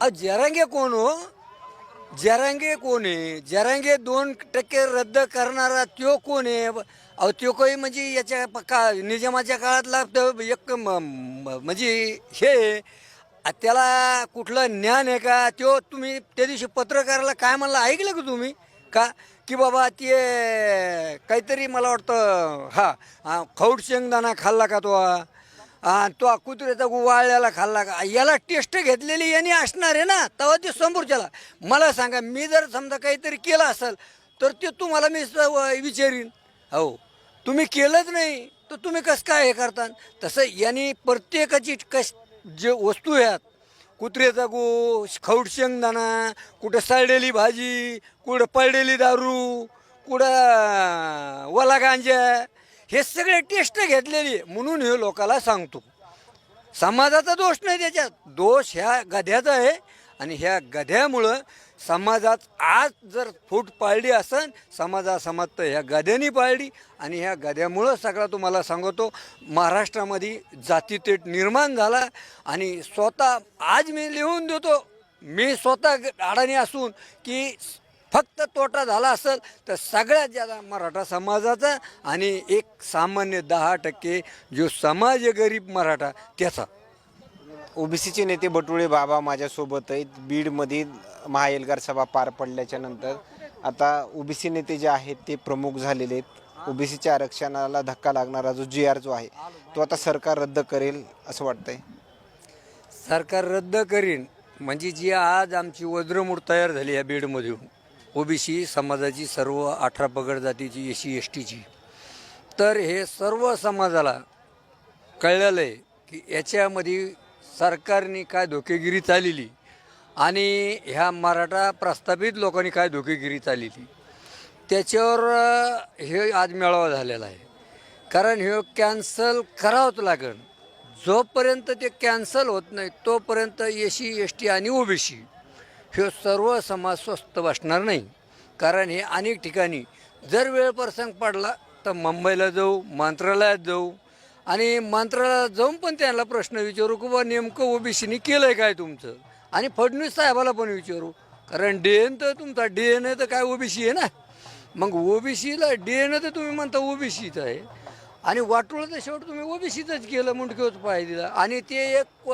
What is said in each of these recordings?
अ जरांगे कोण हो? जरांगे कोण आहे? जरांगे दोन टक्के रद्द करणारा त्यो कोण आहे? अहो त्यो काही म्हणजे याच्या प- का निजामाच्या काळातला तो एक म- म- म्हणजे हे आहे. आ, त्याला कुठलं ज्ञान आहे का? त्यो तुम्ही त्या दिवशी पत्रकाराला काय म्हणलं? ऐकलं का तुम्ही? का? की बाबा ते काहीतरी मला वाटतं हा हा, खौट शेंगदाणा खाल्ला का तो? हा तो कुत्र्याचा वाळल्याला खाल्ला का? याला टेस्ट घेतलेली यांनी असणार आहे ना? तेव्हा ते समोरच्याला. मला सांगा मी जर समजा काहीतरी केलं असेल तर ते तुम्हाला मी व- विचारीन. हो. तुम्ही केलंच नाही तर तुम्ही कसं काय हे करता? तसं यांनी प्रत्येकाची कश जे वस्तू आहेत कुत्र्याचा गो खौट शेंगदाणा कुठं सळलेली भाजी कुठं पळलेली दारू कुठं वला गांजा हे सगळे टेस्ट घेतलेली आहे म्हणून हे लोकाला सांगतो. समाजाचा दोष नाही त्याच्यात. दोष ह्या गध्याचा आहे आणि ह्या गध्यामुळं समाजात आज जर फूट पाळली असन समाजासमाज तर ह्या गध्यानी पाळली आणि ह्या गध्यामुळं सगळा तुम्हाला सांगतो महाराष्ट्रामध्ये जातीतेट निर्माण झाला आणि स्वतः आज मी लिहून देतो मी स्वतः अडाणी असून की फक्त तोटा झाला असेल तर सगळ्यात जादा मराठा समाजाचा आणि एक सामान्य दहा टक्के जो समाज गरीब मराठा त्याचा. ओबीसीचे नेते बटुळे बाबा माझ्यासोबत आहेत बीडमध्ये महाएल्गार सभा पार पडल्याच्या नंतर आता ओबीसी नेते जे आहेत ते प्रमुख झालेले आहेत. ओबीसीच्या आरक्षणाला धक्का लागणारा जो जी आर जो आहे तो आता सरकार रद्द करेल असं वाटतंय. सरकार रद्द करीन. म्हणजे जी आज आमची वज्रमूठ तयार झाली या बीडमधून. ओबीसी समाजाची सर्व अठरा पगड जातीची एस सी एस टीची तर हे सर्व समाजाला कळलेलं आहे की याच्यामध्ये सरकारने काय धोकेगिरी चालली आणि ह्या मराठा प्रस्थापित लोकांनी काय धोकेगिरी चालली त्याच्यावर हे आज मेळावा झालेला आहे. कारण हे कॅन्सल करावंच लागेल. जोपर्यंत ते कॅन्सल होत नाही तोपर्यंत एस सी एस टी आणि ओबीसी हे सर्व समाज स्वस्त बसणार नाही. कारण हे अनेक ठिकाणी जर वेळ प्रसंग पडला तर मुंबईला जाऊ मंत्रालयात जाऊ. आणि मंत्रालयात जाऊन पण त्यांना प्रश्न विचारू की बा नेमकं ओबीसीने केलं आहे काय तुमचं? आणि फडणवीस साहेबाला पण विचारू. कारण डी एन तर तुमचा डी एन ए तर काय ओबीसी आहे ना? मग ओबीसीला डी एन ए तर तुम्ही म्हणता ओबीसीच आहे. आणि वाटोळं तर शेवट तुम्ही ओबीसीचंच केलं मुंडकेच पाय दिला. आणि ते एक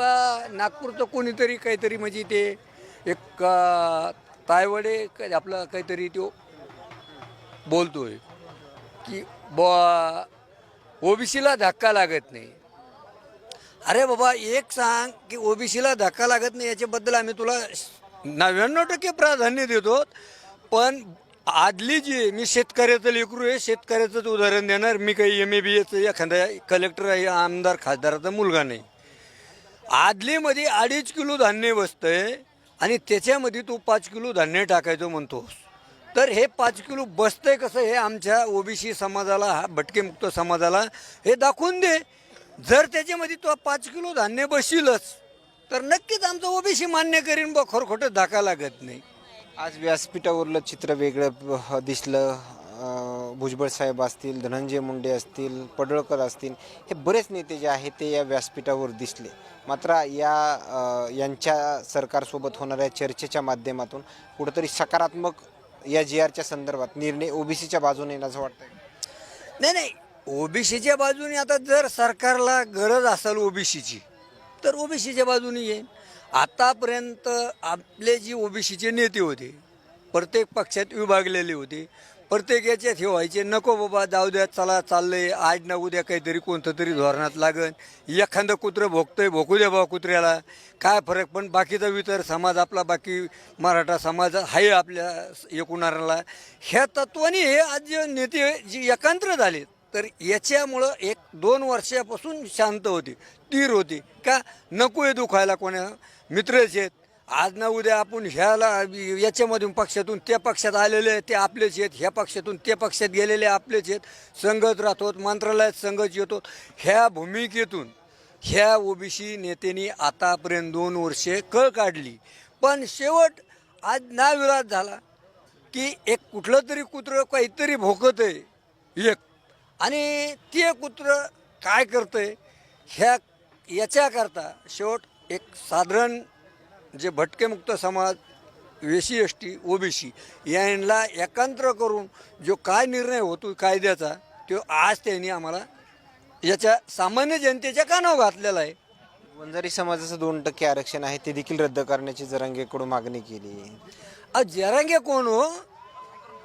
नागपूरचं कोणीतरी काहीतरी म्हणजे ते एक तायवडे काय आपलं काहीतरी तो बोलतोय की बॉ ओबीसीला धक्का लागत नाही. अरे बाबा एक सांग की ओबीसीला धक्का लागत नाही याच्याबद्दल आम्ही तुला नव्याण्णव टक्के प्राधान्य देतो पण आदली जी आहे, मी शेतकऱ्याचं लेकरू आहे शेतकऱ्याचंच उदाहरण देणार. मी काही एम ए बी एचं एखाद्या कलेक्टर आहे आमदार खासदाराचा मुलगा नाही. आदलीमध्ये अडीच किलो धान्य बसतंय आणि त्याच्यामध्ये तू पाच किलो धान्य टाकायचं म्हणतोस. तर हे पाच किलो बसतंय कसं हे आमच्या ओबीसी समाजाला हा भटकेमुक्त समाजाला हे दाखवून दे. जर त्याच्यामध्ये तो पाच किलो धान्य बसशीलच तर नक्कीच आमचं ओबीसी मान्य करीन बा खरखोटं धाका लागत नाही. आज व्यासपीठावरलं चित्र वेगळं दिसलं. भुजबळ साहेब असतील धनंजय मुंडे असतील पडळकर असतील हे बरेच नेते जे आहेत ते या व्यासपीठावर दिसले. मात्र या यांच्या सरकारसोबत होणाऱ्या चर्चेच्या माध्यमातून कुठंतरी सकारात्मक या जी आरच्या संदर्भात निर्णय ओबीसीच्या बाजूने येईल असं वाटतंय? नाही नाही. ओबीसीच्या बाजूने आता जर सरकारला गरज असेल ओबीसीची तर ओबीसीच्या बाजूने येईल. आतापर्यंत आपले जी ओबीसीचे नेते होते प्रत्येक पक्षात विभागलेले होते प्रत्येक याच्यात हे व्हायचे नको बाबा जाऊ द्या चला चाललंय. आज ना उद्या काहीतरी कोणतं तरी धोरणात लागन. एखादं कुत्रं भोगतंय भोकू द्या बाबा कुत्र्याला. काय फरक? पण बाकीचा वितर समाज आपला बाकी मराठा समाज आहे आपल्या एकूणाराला. ह्या तत्वाने हे आज जे नेते जे एकांत्र झाले तर याच्यामुळं एक दोन वर्षापासून शांत होती तीर होती. का? नको आहे दुखायला कोणा मित्रच आहेत. आज ना उद्या आपण ह्याला याच्यामधून पक्षातून त्या पक्षात आलेले ते आपलेच आहेत ह्या पक्षातून त्या पक्षात गेलेले आपलेच आहेत संगत राहतो मंत्रालयात संगत येतो. ह्या भूमिकेतून ह्या ओबीसी नेत्यांनी आतापर्यंत दोन वर्षे कळ काढली. पण शेवट आज नाविलाज झाला की एक कुठलं तरी कुत्रं काहीतरी भोकत आहे एक. आणि ते कुत्रं काय करतंय ह्या याच्याकरता शेवट एक साधारण जे भटकेमुक्त समाज एसी एस टी ओबीसी यांना एकांत्र करून जो काय निर्णय होतो कायद्याचा तो आज त्यांनी आम्हाला याच्या सामान्य जनतेच्या कानावर घातलेला आहे. वंजारी समाजाचं दोन टक्के आरक्षण आहे ते देखील रद्द करण्याची जरांगेकडून मागणी केली. अ जरांगे कोण हो?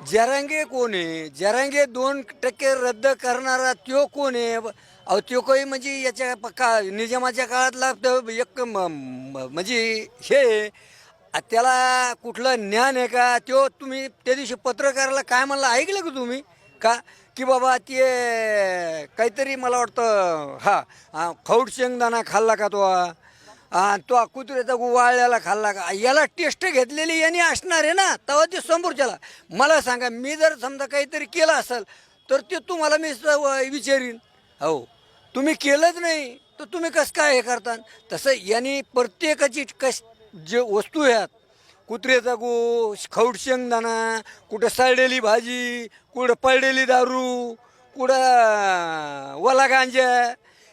जरांगे कोण आहे? जरांगे दोन टक्के रद्द करणारा त्यो कोण आहे? अहो त्यो काही म्हणजे याच्या प- का निजामाच्या काळातला तो एक म- म- म्हणजे हे आहे. त्याला कुठलं ज्ञान आहे का? त्यो तुम्ही त्या दिवशी पत्रकाराला काय म्हणलं? ऐकलं का तुम्ही? का? की बाबा ते काहीतरी मला वाटतं हा हा, खौट शेंगदाणा खाल्ला का तो? हा, तो कुत्र्याचा वाळल्याला खाल्ला का? याला टेस्ट घेतलेली यांनी असणार आहे ना? तेव्हा ते समोरच्याला मला सांगा मी जर समजा काहीतरी केलं असेल तर ते तुम्हाला मी विचारीन. हो. तुम्ही केलंच नाही तर तुम्ही कसं काय हे करता? तसं यांनी प्रत्येकाची कश जे वस्तू ह्यात कुत्र्याचा गो खौट शेंगदाणा कुठं सळलेली भाजी कुठं पळलेली दारू कुठं वला गांजा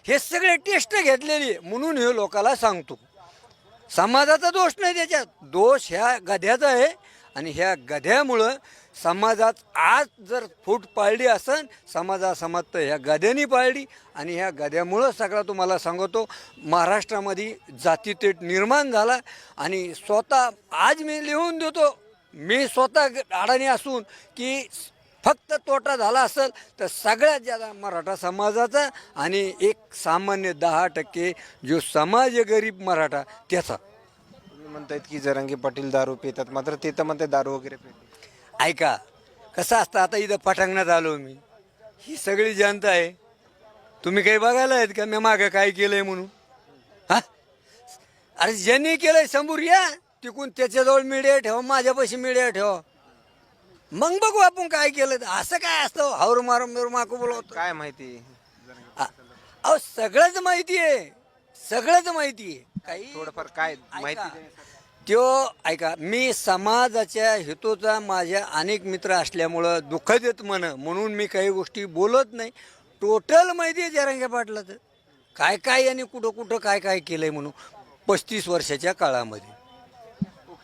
हे सगळे टेस्ट घेतलेली आहे. म्हणून हे लोकाला सांगतो समाजाचा दोष नाही त्याच्यात दोष ह्या गध्याचा आहे आणि ह्या गध्यामुळं समाजात आज जर फूट पाळली असन समाजा समाज तर ह्या गध्यानी पाळली आणि ह्या गध्यामुळं सगळा तुम्हाला सांगतो महाराष्ट्रामध्ये जातीतेट निर्माण झाला आणि स्वतः आज मी लिहून देतो मी स्वतः अडाणी असून की फक्त तोटा झाला असेल तर सगळ्यात जादा मराठा समाजाचा आणि एक सामान्य दहा टक्के जो समाज गरीब मराठा त्याचा. तुम्ही म्हणतायत की जरांगे पाटील दारू पितात मात्र ते तर म्हणतात दारू वगैरे पितात. ऐका कसं असतं आता इथं पटांगणात आलो मी. ही सगळी जनता आहे. तुम्ही काही बघायला आहेत का? मी मागं काय केलंय म्हणून? हा? अरे ज्यांनी केलंय समोर या. तिकून त्याच्याजवळ मीडिया ठेवा माझ्यापाशी मीडिया ठेवा. मग बघू आपण काय केलं. ते. असं काय असतं? हावर मारून बिरून माकू बोलवतो. काय माहिती? अ- अहो सगळंच माहिती आहे सगळंच माहिती आहे काही थोडंफार काय माहिती. त्यो ऐका मी समाजाच्या हेतूचा माझ्या अनेक मित्र असल्यामुळं दुःख देत म्हण. म्हणून मी काही गोष्टी बोलत नाही. टोटल माहिती आहे जरांगे पाटलाचं. काय काय यांनी कुठं कुठं काय काय केलंय म्हणून. पस्तीस वर्षाच्या काळामध्ये.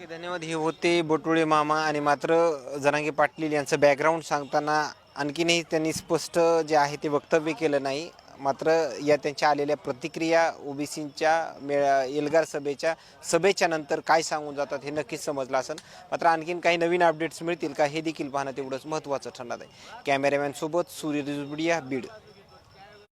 ओके धन्यवाद हे होते बोटुळे मामा आणि मात्र जनांगे पाटील यांचं बॅकग्राऊंड सांगताना आणखीनही त्यांनी स्पष्ट जे आहे ते वक्तव्य केलं नाही. मात्र या त्यांच्या आलेल्या प्रतिक्रिया ओबीसींच्या मेळा एल्गार सभेच्या सभेच्या नंतर काय सांगून जातात हे नक्कीच समजलं असेल. मात्र आणखीन काही नवीन अपडेट्स मिळतील का हे देखील पाहणं तेवढंच महत्त्वाचं ठरणार आहे. कॅमेरामॅनसोबत सूर्य रिजुबिडिया बीड.